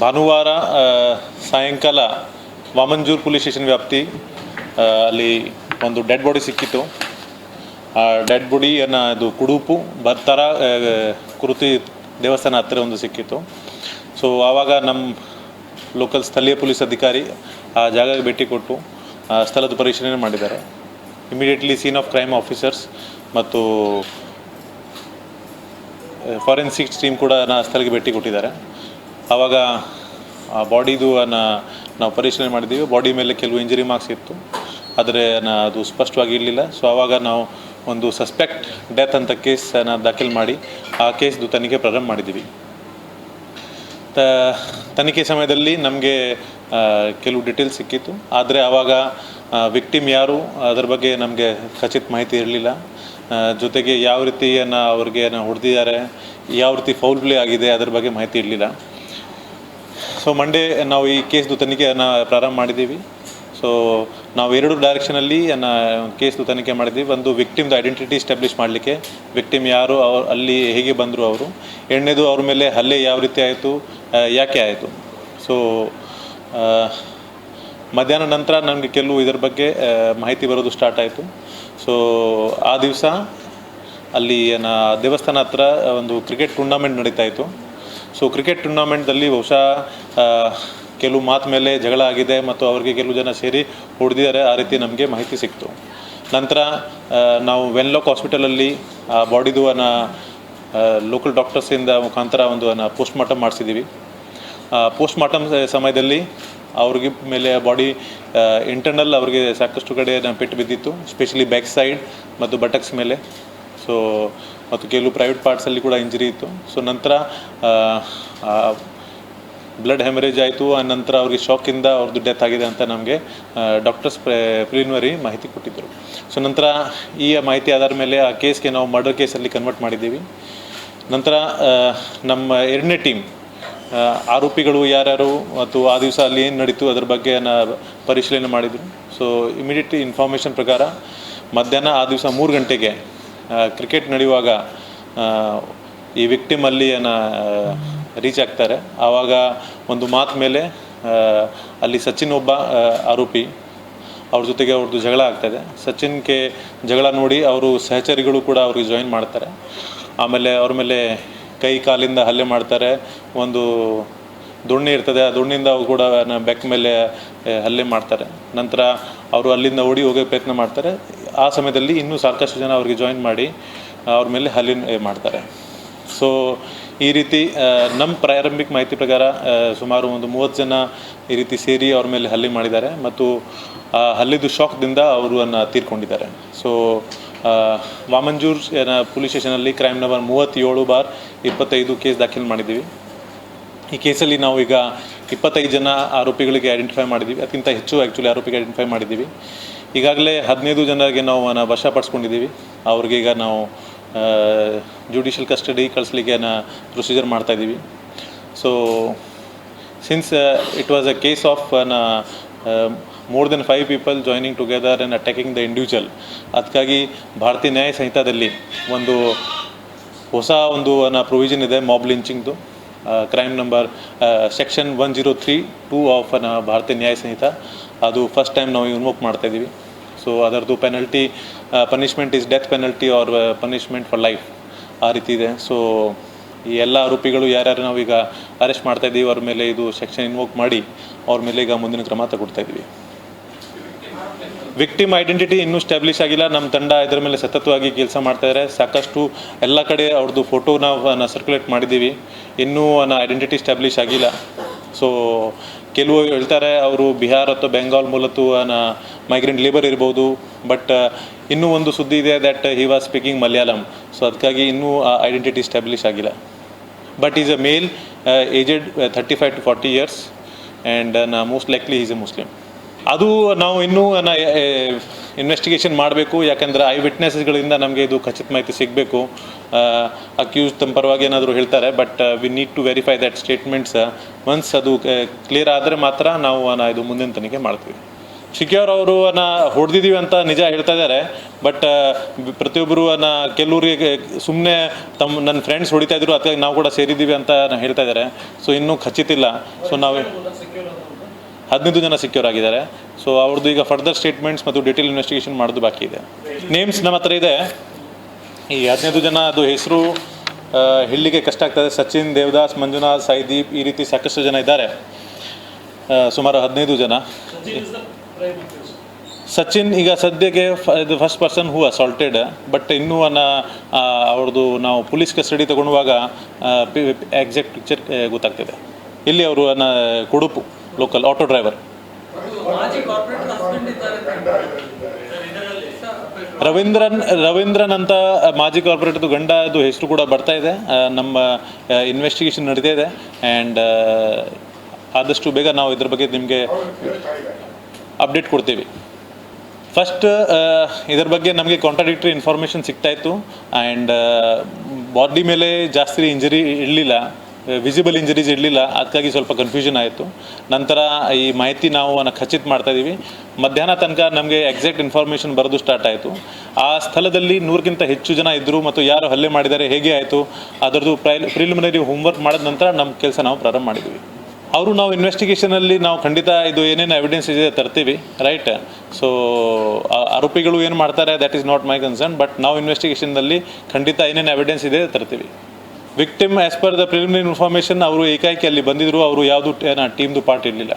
ಭಾನುವಾರ ಸಾಯಂಕಾಲ Vamanjoor police station ವ್ಯಾಪ್ತಿ ಅಲ್ಲಿ ಒಂದು ಡೆಡ್ ಬಾಡಿ ಸಿಕ್ಕಿತ್ತು. ಆ ಡೆಡ್ ಬಾಡಿಯನ್ನು ಅದು ಕುಡುಪು ಬತ್ತರ ಕೃತಿ ದೇವಸ್ಥಾನ ಹತ್ತಿರ ಒಂದು ಸಿಕ್ಕಿತ್ತು. ಸೊ ಆವಾಗ ನಮ್ಮ ಲೋಕಲ್ ಸ್ಥಳೀಯ ಪೊಲೀಸ್ ಅಧಿಕಾರಿ ಆ ಜಾಗಕ್ಕೆ ಭೇಟಿ ಕೊಟ್ಟು, ಆ, ಸ್ಥಳದ ಪರಿಶೀಲನೆ ಮಾಡಿದ್ದಾರೆ. Immediately scene of crime officers ಮತ್ತು ಫಾರೆನ್ಸಿಕ್ಸ್ ಟೀಮ್ ಕೂಡ ನಾ ಸ್ಥಳಕ್ಕೆ ಭೇಟಿ ಕೊಟ್ಟಿದ್ದಾರೆ. ಆವಾಗ ಆ ಬಾಡಿದು ನಾವು ಪರಿಶೀಲನೆ ಮಾಡಿದ್ದೀವಿ. ಬಾಡಿ ಮೇಲೆ ಕೆಲವು ಇಂಜುರಿ ಮಾರ್ಕ್ಸ್ ಇತ್ತು. ಆದರೆ ಅದು ಸ್ಪಷ್ಟವಾಗಿ ಇರಲಿಲ್ಲ. ಸೊ ಆವಾಗ ನಾವು ಒಂದು ಸಸ್ಪೆಕ್ಟ್ ಡೆತ್ ಅಂತ ಕೇಸನ್ನು ದಾಖಲು ಮಾಡಿ, ಆ ಕೇಸ್ದು ತನಿಖೆ ಪ್ರಾರಂಭ ಮಾಡಿದ್ದೀವಿ. ತ, ತನಿಖೆ ಸಮಯದಲ್ಲಿ ನಮಗೆ ಕೆಲವು ಡೀಟೇಲ್ಸ್ ಸಿಕ್ಕಿತ್ತು. ಆದರೆ ಆವಾಗ ವಿಕ್ಟಿಮ್ ಯಾರು, ಅದರ ಬಗ್ಗೆ ನಮಗೆ ಖಚಿತ ಮಾಹಿತಿ ಇರಲಿಲ್ಲ. ಜೊತೆಗೆ ಯಾವ ರೀತಿಯನ್ನು ಅವ್ರಿಗೆ ಹೊಡೆದಿದ್ದಾರೆ, ಯಾವ ರೀತಿ ಫೌಲ್ ಪ್ಲೇ ಆಗಿದೆ, ಅದರ ಬಗ್ಗೆ ಮಾಹಿತಿ ಇರಲಿಲ್ಲ. ಸೊ ಮಂಡೇ ನಾವು ಈ ಕೇಸ್ದು ತನಿಖೆಯನ್ನು ಪ್ರಾರಂಭ ಮಾಡಿದ್ದೀವಿ. ಸೊ ನಾವು ಎರಡು ಡೈರೆಕ್ಷನಲ್ಲಿ ಕೇಸ್ದು ತನಿಖೆ ಮಾಡಿದ್ದೀವಿ. ಒಂದು ವಿಕ್ಟಿಮ್ದು ಐಡೆಂಟಿಟಿ ಎಸ್ಟಾಬ್ಲಿಷ್ ಮಾಡಲಿಕ್ಕೆ. ವಿಕ್ಟಿಮ್ ಯಾರು, ಅವ್ರು, ಅಲ್ಲಿ ಹೇಗೆ ಬಂದರು ಅವರು. ಎರಡನೇದು ಅವ್ರ ಮೇಲೆ ಹಲ್ಲೆ ಯಾವ ರೀತಿ ಆಯಿತು ಯಾಕೆ ಆಯಿತು. ಸೊ ಮಧ್ಯಾಹ್ನ ನಂತರ ನನಗೆ ಕೆಲವು ಇದರ ಬಗ್ಗೆ ಮಾಹಿತಿ ಬರೋದು ಸ್ಟಾರ್ಟ್ ಆಯಿತು. ಸೊ ಆ ದಿವಸ ಅಲ್ಲಿ ದೇವಸ್ಥಾನ ಹತ್ರ ಒಂದು ಕ್ರಿಕೆಟ್ ಟೂರ್ನಮೆಂಟ್ ನಡೀತಾ ಇತ್ತು. ಸೊ ಕ್ರಿಕೆಟ್ ಟೂರ್ನಾಮೆಂಟ್ದಲ್ಲಿ ಬಹುಶಃ ಕೆಲವು ಮಾತು ಮೇಲೆ ಜಗಳ ಆಗಿದೆ ಮತ್ತು ಅವರಿಗೆ ಕೆಲವು ಜನ ಸೇರಿ ಹೊಡೆದಿದ್ದಾರೆ. ಆ ರೀತಿ ನಮಗೆ ಮಾಹಿತಿ ಸಿಕ್ತು. ನಂತರ ನಾವು ವೆನ್ಲಾಕ್ ಹಾಸ್ಪಿಟಲಲ್ಲಿ ಆ ಬಾಡಿದು ಲೋಕಲ್ ಡಾಕ್ಟರ್ಸಿಂದ ಮುಖಾಂತರ ಒಂದು ಪೋಸ್ಟ್ ಮಾರ್ಟಮ್ ಮಾಡಿಸಿದ್ದೀವಿ ಪೋಸ್ಟ್ ಮಾರ್ಟಮ್ ಸಮಯದಲ್ಲಿ ಅವ್ರಿಗೆ ಮೇಲೆ ಬಾಡಿ ಇಂಟರ್ನಲ್ ಅವ್ರಿಗೆ ಸಾಕಷ್ಟು ಕಡೆ ಪೆಟ್ಟು ಬಿದ್ದಿತ್ತು. ಸ್ಪೆಷಲಿ ಬ್ಯಾಕ್ ಸೈಡ್ ಮತ್ತು ಬಟಕ್ಸ್ ಮೇಲೆ. ಸೊ ಮತ್ತು ಕೆಲವು ಪ್ರೈವೇಟ್ ಪಾರ್ಟ್ಸಲ್ಲಿ ಕೂಡ ಇಂಜರಿ ಇತ್ತು. ಸೊ ನಂತರ ಬ್ಲಡ್ ಹೆಮರೇಜ್ ಆಯಿತು. ಆ, ನಂತರ ಅವ್ರಿಗೆ ಶಾಕಿಂದ ಅವ್ರದ್ದು ಡೆತ್ ಆಗಿದೆ ಅಂತ ನಮಗೆ ಡಾಕ್ಟರ್ಸ್ ಪ್ರಿಲಿಮಿನರಿ ಮಾಹಿತಿ ಕೊಟ್ಟಿದ್ದರು ಸೊ ನಂತರ ಈ ಮಾಹಿತಿ ಆಧಾರ ಮೇಲೆ ಆ ಕೇಸ್ಗೆ ನಾವು ಮರ್ಡರ್ ಕೇಸಲ್ಲಿ ಕನ್ವರ್ಟ್ ಮಾಡಿದ್ದೀವಿ. ನಂತರ ನಮ್ಮ ಎರಡನೇ ಟೀಮ್ ಆರೋಪಿಗಳು ಯಾರ್ಯಾರು ಮತ್ತು ಆ ದಿವಸ ಅಲ್ಲಿ ಏನು ನಡೀತು ಅದ್ರ ಬಗ್ಗೆ ಪರಿಶೀಲನೆ ಮಾಡಿದರು. ಸೊ ಇಮಿಡಿಯೇಟ್ ಇನ್ಫಾರ್ಮೇಷನ್ ಪ್ರಕಾರ ಮಧ್ಯಾಹ್ನ ಆ ದಿವಸ ಮೂರು ಗಂಟೆಗೆ ಕ್ರಿಕೆಟ್ ನಡೆಯುವಾಗ ಈ ವಿಕ್ಟಿಮ್ ಅಲ್ಲಿ ರೀಚ್ ಆಗ್ತಾರೆ. ಆವಾಗ ಒಂದು ಮಾತು ಮೇಲೆ ಅಲ್ಲಿ ಸಚಿನ್ ಒಬ್ಬ ಆರೋಪಿ, ಅವ್ರ ಜೊತೆಗೆ ಅವ್ರದ್ದು ಜಗಳ ಆಗ್ತದೆ. ಸಚಿನ್ಗೆ ಜಗಳ ನೋಡಿ ಅವರು ಸಹಚರಿಗಳು ಕೂಡ ಅವ್ರಿಗೆ ಜಾಯಿನ್ ಮಾಡ್ತಾರೆ. ಆಮೇಲೆ ಅವ್ರ ಮೇಲೆ ಕೈ ಕಾಲಿಂದ ಹಲ್ಲೆ ಮಾಡ್ತಾರೆ. ಒಂದು ದೊಣ್ಣೆ ಇರ್ತದೆ, ಆ ದುಣ್ಣಿಂದ ಕೂಡ ಬೆಕ್ ಮೇಲೆ ಹಲ್ಲೆ ಮಾಡ್ತಾರೆ. ನಂತರ ಅವರು ಅಲ್ಲಿಂದ ಓಡಿ ಹೋಗೋ ಪ್ರಯತ್ನ ಮಾಡ್ತಾರೆ. ಆ ಸಮಯದಲ್ಲಿ ಇನ್ನೂ ಸಾಕಷ್ಟು ಜನ ಅವ್ರಿಗೆ ಜಾಯಿನ್ ಮಾಡಿ ಅವ್ರ ಮೇಲೆ ಹಲ್ಲೆ ಮಾಡ್ತಾರೆ. ಸೊ ಈ ರೀತಿ ನಮ್ಮ ಪ್ರಾರಂಭಿಕ ಮಾಹಿತಿ ಪ್ರಕಾರ ಸುಮಾರು ಒಂದು ಮೂವತ್ತು ಜನ ಈ ರೀತಿ ಸೇರಿ ಅವ್ರ ಮೇಲೆ ಹಲ್ಲೆ ಮಾಡಿದ್ದಾರೆ ಮತ್ತು, ಆ, ಹಲ್ಲಿದು ಶಾಕ್ದಿಂದ ಅವರು ಅನ್ನ ತೀರ್ಕೊಂಡಿದ್ದಾರೆ. ಸೊ ವಾಮಂಜೂರ್ ಪೊಲೀಸ್ ಸ್ಟೇಷನಲ್ಲಿ ಕ್ರೈಮ್ ನಂಬರ್ ಮೂವತ್ತೇಳು ಬಾರ್ ಇಪ್ಪತ್ತೈದು ಕೇಸ್ ದಾಖಲು ಮಾಡಿದ್ದೀವಿ. ಈ ಕೇಸಲ್ಲಿ ನಾವು ಈಗ ಇಪ್ಪತ್ತೈದು ಜನ ಆರೋಪಿಗಳಿಗೆ ಐಡೆಂಟಿಫೈ ಮಾಡಿದ್ದೀವಿ ಅದಕ್ಕಿಂತ ಹೆಚ್ಚು ಆ್ಯಕ್ಚುಲಿ ಆರೋಪಿಗೆ ಐಡೆಂಟಿಫೈ ಮಾಡಿದ್ದೀವಿ ಈಗಾಗಲೇ ಹದಿನೈದು ಜನರಿಗೆ ನಾವು ವಶಪಡಿಸ್ಕೊಂಡಿದ್ದೀವಿ ಅವ್ರಿಗೆ ಈಗ ನಾವು ಜುಡಿಷಿಯಲ್ ಕಸ್ಟಡಿ ಕಳಿಸ್ಲಿಕ್ಕೆ ಪ್ರೊಸೀಜರ್ ಮಾಡ್ತಾಯಿದ್ದೀವಿ so since it was a case ಆಫ್ನ more than five people joining together and attacking the individual ಅದಕ್ಕಾಗಿ ಭಾರತೀಯ ನ್ಯಾಯ ಸಂಹಿತಾದಲ್ಲಿ ಒಂದು ಹೊಸ ಒಂದು ಪ್ರೊವಿಷನ್ ಇದೆ mob ಲಿಂಚಿಂಗ್ದು crime number section one zero three two of Bharatiya Nyaya Sanhita ಅದು first time ನಾವು invoke ಮಾಡ್ತಾ ಇದ್ದೀವಿ ಸೊ ಅದರದ್ದು penalty punishment is death penalty or punishment for life ಆ ರೀತಿ ಇದೆ. ಸೊ ಈ ಎಲ್ಲ ಆರೋಪಿಗಳು ಯಾರ್ಯಾರು ನಾವೀಗ ಅರೆಸ್ಟ್ ಮಾಡ್ತಾ ಇದ್ದೀವಿ ಅವ್ರ ಮೇಲೆ ಇದು ಸೆಕ್ಷನ್ ಇನ್ವೋಕ್ ಮಾಡಿ, ಅವ್ರ ಮೇಲೆ ಈಗ ಮುಂದಿನ ಕ್ರಮ ತಗೊಳ್ತಾ ಇದ್ದೀವಿ ವಿಕ್ಟಿಮ್ ಐಡೆಂಟಿಟಿ ಇನ್ನೂ ಸ್ಟಾಬ್ಲಿಷ್ ಆಗಿಲ್ಲ. ನಮ್ಮ ತಂಡ ಇದರ ಮೇಲೆ ಸತತವಾಗಿ ಕೆಲಸ ಮಾಡ್ತಾ ಇದ್ದಾರೆ ಸಾಕಷ್ಟು ಎಲ್ಲ ಕಡೆ ಅವ್ರದ್ದು ಫೋಟೋ ನಾವು ಸರ್ಕ್ಯುಲೇಟ್ ಮಾಡಿದ್ದೀವಿ ಇನ್ನೂ ಐಡೆಂಟಿಟಿ ಸ್ಟಾಬ್ಲಿಷ್ ಆಗಿಲ್ಲ. ಸೊ ಕೆಲವು ಹೇಳ್ತಾರೆ, ಅವರು ಬಿಹಾರ್ ಅಥವಾ ಬೆಂಗಾಲ್ ಮೂಲತು ಮೈಗ್ರೆಂಟ್ ಲೇಬರ್ ಇರ್ಬೋದು. ಬಟ್ ಇನ್ನೂ ಒಂದು ಸುದ್ದಿ ಇದೆ that he was speaking Malayalam so ಅದಕ್ಕಾಗಿ ಇನ್ನೂ ಐಡೆಂಟಿಟಿ ಸ್ಟಾಬ್ಲಿಷ್ ಆಗಿಲ್ಲ. But is a male aged thirty five to forty years and most likely is a Muslim ಅದು ನಾವು ಇನ್ನೂ ಇನ್ವೆಸ್ಟಿಗೇಷನ್ ಮಾಡಬೇಕು. ಯಾಕಂದರೆ ಐ ವಿಟ್ನೆಸ್ಗಳಿಂದ ನಮಗೆ ಇದು ಖಚಿತ ಮಾಹಿತಿ ಸಿಗಬೇಕು. ಅಕ್ಯೂಸ್ ತಮ್ಮ ಪರವಾಗಿ ಏನಾದರೂ ಹೇಳ್ತಾರೆ but we need to verify that statements once ಅದು ಕ್ಲಿಯರ್ ಆದರೆ ಮಾತ್ರ ನಾವು ಇದು ಮುಂದಿನ ತನಿಖೆ ಮಾಡ್ತೀವಿ. ಶಿಕ್ಯೋರ್ ಅವರು ಅನ್ನ ಹೊಡೆದಿದ್ದೀವಿ ಅಂತ ನಿಜ ಹೇಳ್ತಾ ಇದ್ದಾರೆ ಬಟ್ ಪ್ರತಿಯೊಬ್ಬರು ಅನ್ನ ಕೆಲವರಿಗೆ ಸುಮ್ಮನೆ ತಮ್ಮ ನನ್ನ ಫ್ರೆಂಡ್ಸ್ ಹೊಡಿತಾ ಇದ್ರು ಅಥವಾ ನಾವು ಕೂಡ ಸೇರಿದ್ದೀವಿ ಅಂತ ಹೇಳ್ತಾ ಇದ್ದಾರೆ. ಸೊ ಇನ್ನೂ ಖಚಿತ ಇಲ್ಲ. ಸೊ ನಾವು ಹದಿನೈದು ಜನ ಸಿಕ್ಯೂರ್ ಆಗಿದ್ದಾರೆ ಸೊ ಅವ್ರದ್ದು ಈಗ ಫರ್ದರ್ ಸ್ಟೇಟ್ಮೆಂಟ್ಸ್ ಮತ್ತು ಡೀಟೇಲ್ ಇನ್ವೆಸ್ಟಿಗೇಷನ್ ಮಾಡೋದು ಬಾಕಿ ಇದೆ. ನೇಮ್ಸ್ ನಮ್ಮ ಹತ್ರ ಇದೆ. ಈ ಹದಿನೈದು ಜನ ಅದು ಹೆಸರು ಹೇಳಲಿಕ್ಕೆ ಕಷ್ಟ ಆಗ್ತದೆ. ಸಚಿನ್, ದೇವದಾಸ್, ಮಂಜುನಾಥ್ ಸೈದೀಪ್ ಈ ರೀತಿ ಸಾಕಷ್ಟು ಜನ ಇದ್ದಾರೆ. ಸುಮಾರು ಹದಿನೈದು ಜನ. ಸಚಿನ್ ಈಗ ಸದ್ಯಕ್ಕೆ ಇದು first person who assaulted but ಇನ್ನೂ ಅನ್ನ ಅವ್ರದ್ದು ನಾವು ಪೊಲೀಸ್ ಕಸ್ಟಡಿ ತಗೊಳ್ಳುವಾಗ ಎಕ್ಸಾಕ್ಟ್ ಪಿಕ್ಚರ್ ಗೊತ್ತಾಗ್ತಿದೆ. ಇಲ್ಲಿ ಅವರು ಅನ್ನ Kudupu. Local auto driver Ravindran Ravindran ಅಂತ ಮಾಜಿ ಕಾರ್ಪೊರೇಟರ್ದು ಗಂಡ ಅದು ಹೆಸರು ಕೂಡ ಬರ್ತಾ ಇದೆ. ನಮ್ಮ ಇನ್ವೆಸ್ಟಿಗೇಷನ್ ನಡೀತಾ ಇದೆ. ಆ್ಯಂಡ್ ಆದಷ್ಟು ಬೇಗ ನಾವು ಇದ್ರ ಬಗ್ಗೆ ನಿಮಗೆ ಅಪ್ಡೇಟ್ ಕೊಡ್ತೀವಿ. ಫಸ್ಟ್ ಇದ್ರ ಬಗ್ಗೆ ನಮಗೆ ಕಾಂಟ್ರಾಡಿಕ್ಟರಿ ಇನ್ಫಾರ್ಮೇಷನ್ ಸಿಗ್ತಾ ಇತ್ತು. ಆ್ಯಂಡ್ ಬಾಡಿ ಮೇಲೆ ಜಾಸ್ತಿ ಇಂಜರಿ ಇರಲಿಲ್ಲ. ವಿಸಿಬಲ್ ಇಂಜರೀಸ್ ಇರಲಿಲ್ಲ. ಅದಕ್ಕಾಗಿ ಸ್ವಲ್ಪ ಕನ್ಫ್ಯೂಷನ್ ಆಯಿತು. ನಂತರ ಈ ಮಾಹಿತಿ ನಾವು ಖಚಿತ ಮಾಡ್ತಾ ಇದ್ದೀವಿ ಮಧ್ಯಾಹ್ನ ತನಕ ನಮಗೆ ಎಕ್ಸಾಕ್ಟ್ ಇನ್ಫಾರ್ಮೇಷನ್ ಬರೋದು ಸ್ಟಾರ್ಟ್ ಆಯಿತು. ಆ ಸ್ಥಳದಲ್ಲಿ ನೂರಕ್ಕಿಂತ ಹೆಚ್ಚು ಜನ ಇದ್ದರು ಮತ್ತು ಯಾರು ಹಲ್ಲೆ ಮಾಡಿದ್ದಾರೆ, ಹೇಗೆ ಆಯಿತು, ಅದರದ್ದು ಪ್ರೈ ಪ್ರಿಲಿಮಿನರಿ ಹೋಮ್ವರ್ಕ್ ಮಾಡಿದ ನಂತರ ನಮ್ಮ ಕೆಲಸ ನಾವು ಪ್ರಾರಂಭ ಮಾಡಿದ್ವಿ. ಅವರು ನಾವು ಇನ್ವೆಸ್ಟಿಗೇಷನಲ್ಲಿ ನಾವು ಖಂಡಿತ ಇದು ಏನೇನು ಎವಿಡೆನ್ಸ್ ಇದೆ ತರ್ತೀವಿ ರೈಟ್ ಸೊ ಆರೋಪಿಗಳು ಏನು ಮಾಡ್ತಾರೆ that is not my concern but ನಾವು ಇನ್ವೆಸ್ಟಿಗೇಷನ್ನಲ್ಲಿ ಖಂಡಿತ ಏನೇನು ಎವಿಡೆನ್ಸ್ ಇದೆ ತರ್ತೀವಿ. Victim as per the preliminary information ಅವರು ಏಕಾಏಕಿ ಅಲ್ಲಿ ಬಂದಿದ್ರು. ಅವರು ಯಾವುದು ಟೀಮ್ದು ಪಾರ್ಟ್ ಇರಲಿಲ್ಲ.